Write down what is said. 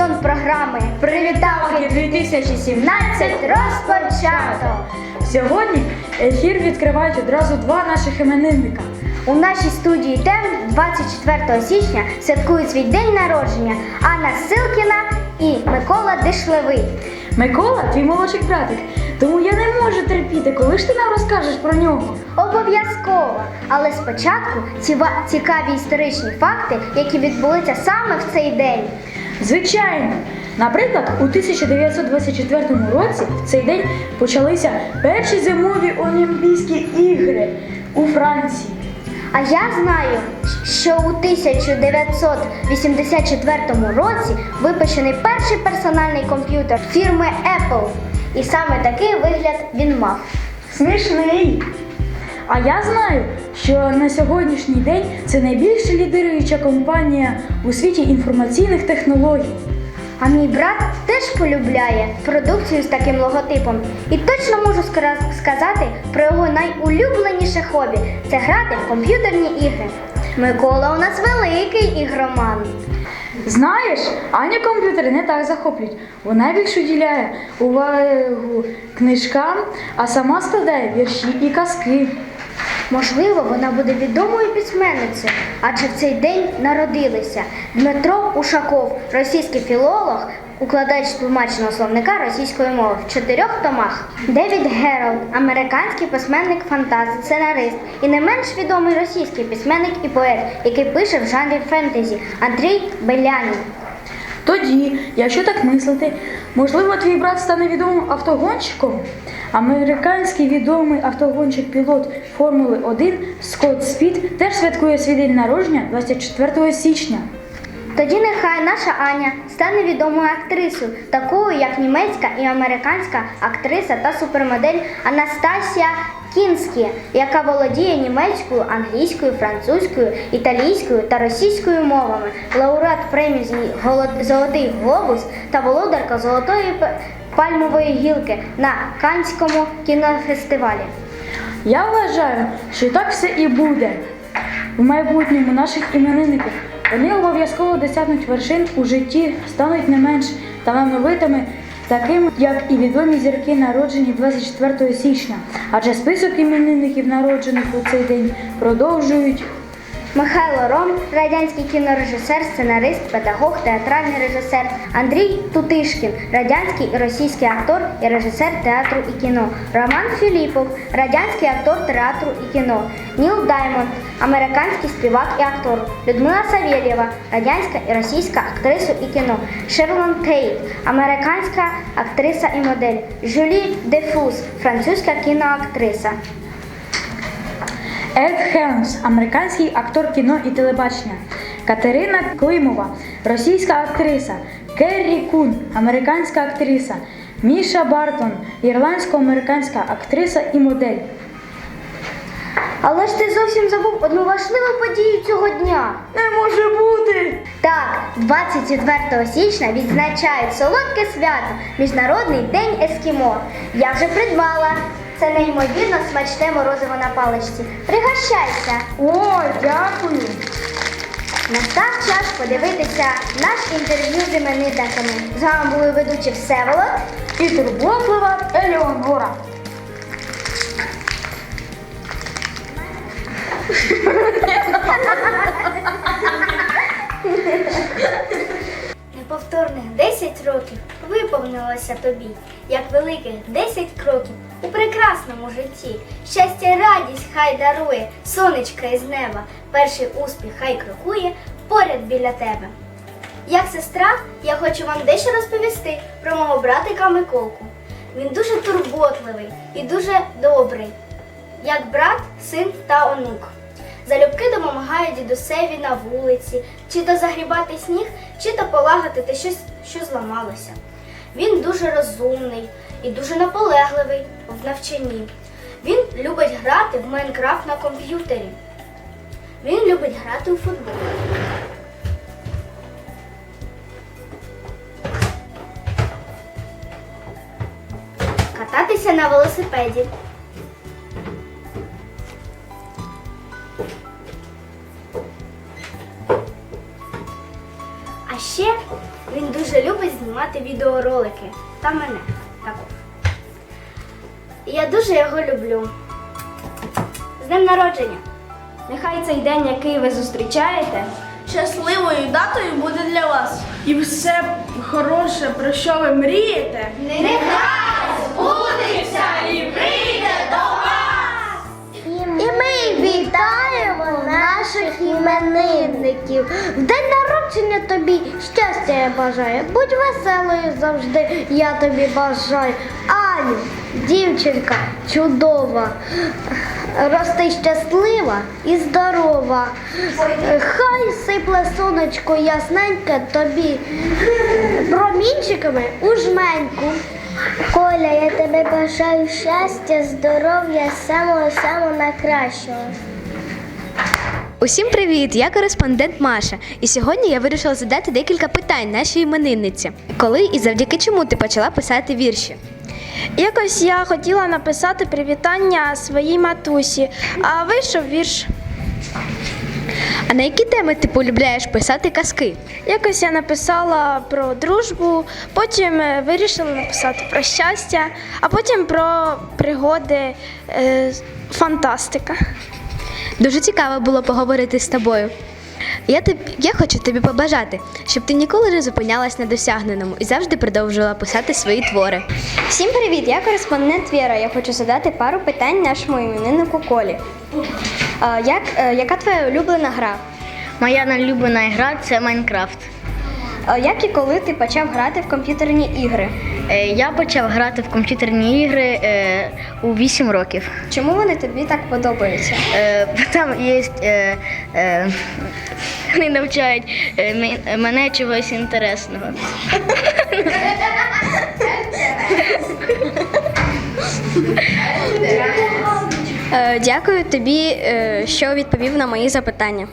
сезон програми Привіталки 2017 розпочато. Сьогодні ефір відкривають одразу два наших іменинника. У нашій студії тем 24 січня святкують свій день народження Анна Силкіна і Микола Дишлевий. Микола, твій молодший братик, тому я не можу терпіти, коли ж ти нам розкажеш про нього. Обов'язково, але спочатку ціва- цікаві історичні факти, які відбулися саме в цей день. Звичайно. Наприклад, у 1924 році в цей день почалися перші зимові Олімпійські ігри у Франції. А я знаю, що у 1984 році випущений перший персональний комп'ютер фірми Apple. І саме такий вигляд він мав. Смішний. А я знаю, що на сьогоднішній день це найбільш лідируюча компанія у світі інформаційних технологій. А мій брат теж полюбляє продукцію з таким логотипом. І точно можу сказати про його найулюбленіше хобі це грати в комп'ютерні ігри. Микола у нас великий ігроман. Знаєш, Аня комп'ютери не так захоплюють. Вона більш уділяє увагу книжкам, а сама складає вірші і казки. Можливо, вона буде відомою письменницею, адже в цей день народилися Дмитро Ушаков, російський філолог, укладач тлумаченого словника російської мови в чотирьох томах. Девід Гералд, американський письменник фантаст, сценарист і не менш відомий російський письменник і поет, який пише в жанрі фентезі Андрій Белянін. Тоді, якщо так мислити, можливо, твій брат стане відомим автогонщиком. Американський відомий автогонщик-пілот Формули 1 Скотт Спід теж святкує свій день народження 24 січня. Тоді нехай наша Аня стане відомою актрисою, такою як німецька і американська актриса та супермодель Анастасія Кінскі, яка володіє німецькою, англійською, французькою, італійською та російською мовами, лауреат премії «Голо- Золотий глобус та володарка золотої пальмової гілки на Канському кінофестивалі. Я вважаю, що так все і буде. В майбутньому наших іменинників вони обов'язково досягнуть вершин у житті, стануть не менш талановитими, такими, як і відомі зірки, народжені 24 січня. Адже список іменинників, народжених у цей день, продовжують Михайло Ром, радянський кінорежисер, сценарист, педагог, театральний режисер. Андрій Тутишкін, радянський і російський актор і режисер театру і кіно. Роман Філіпов, радянський актор театру і кіно. Ніл Даймонд, американський співак і актор. Людмила Савєлєва, радянська і російська актриса і кіно. Шерлон Тейт, американська актриса і модель. Жюлі Дефус, французька кіноактриса. Ед Хелмс, американський актор кіно і телебачення, Катерина Климова, російська актриса, Керрі Кун, американська актриса, Міша Бартон, ірландсько-американська актриса і модель. Але ж ти зовсім забув одну важливу подію цього дня. Не може бути! Так, 24 січня відзначають солодке свято Міжнародний день ескімо. Я вже придбала. Це неймовірно смачне морозиво на паличці. Пригощайся! О, дякую! Настав час подивитися наш інтерв'ю з іменинниками. З вами були ведучі Всеволод. І турботлива Елеонора. Неповторних 10 років виповнилося тобі, як великих 10 кроків у прекрасному житті. Щастя, радість хай дарує, сонечка із неба, перший успіх хай крокує поряд біля тебе. Як сестра, я хочу вам дещо розповісти про мого братика Миколку. Він дуже турботливий і дуже добрий, як брат, син та онук. Залюбки допомагає дідусеві на вулиці, чи то загрібати сніг, чи то полагодити щось, що зламалося. Він дуже розумний і дуже наполегливий в навчанні. Він любить грати в Майнкрафт на комп'ютері. Він любить грати у футбол. Кататися на велосипеді. А ще Він дуже любить знімати відеоролики та мене також. Я дуже його люблю. З днем народження! Нехай цей день, який ви зустрічаєте, Щасливою датою буде для вас. І все хороше, про що ви мрієте, І ми вітаємо наших іменинників. В день народження тобі щастя я бажаю. Будь веселою завжди, я тобі бажаю. Аню, дівчинка чудова. Рости щаслива і здорова. Хай сипле сонечко ясненьке тобі промінчиками у жменьку. Коля, я тебе бажаю щастя, здоров'я, самого-самого найкращого. Усім привіт! Я кореспондент Маша. І сьогодні я вирішила задати декілька питань нашій іменинниці. Коли і завдяки чому ти почала писати вірші? Якось я хотіла написати привітання своїй матусі, а вийшов вірш. А на які теми ти полюбляєш писати казки? Якось я написала про дружбу, потім е, вирішила написати про щастя, а потім про пригоди е, фантастика. Дуже цікаво було поговорити з тобою. Я, тоб... я хочу тобі побажати, щоб ти ніколи не зупинялась на досягненому і завжди продовжувала писати свої твори. Всім привіт! Я кореспондент Віра. Я хочу задати пару питань нашому імениннику Колі. А, як, е, яка твоя улюблена гра? Моя улюблена гра це Майнкрафт. А, як і коли ти почав грати в комп'ютерні ігри? Е, Я почав грати в комп'ютерні ігри е, у 8 років. Чому вони тобі так подобаються? Е, Там є. Вони навчають мене чогось інтересного. Дякую тобі, що відповів на мої запитання.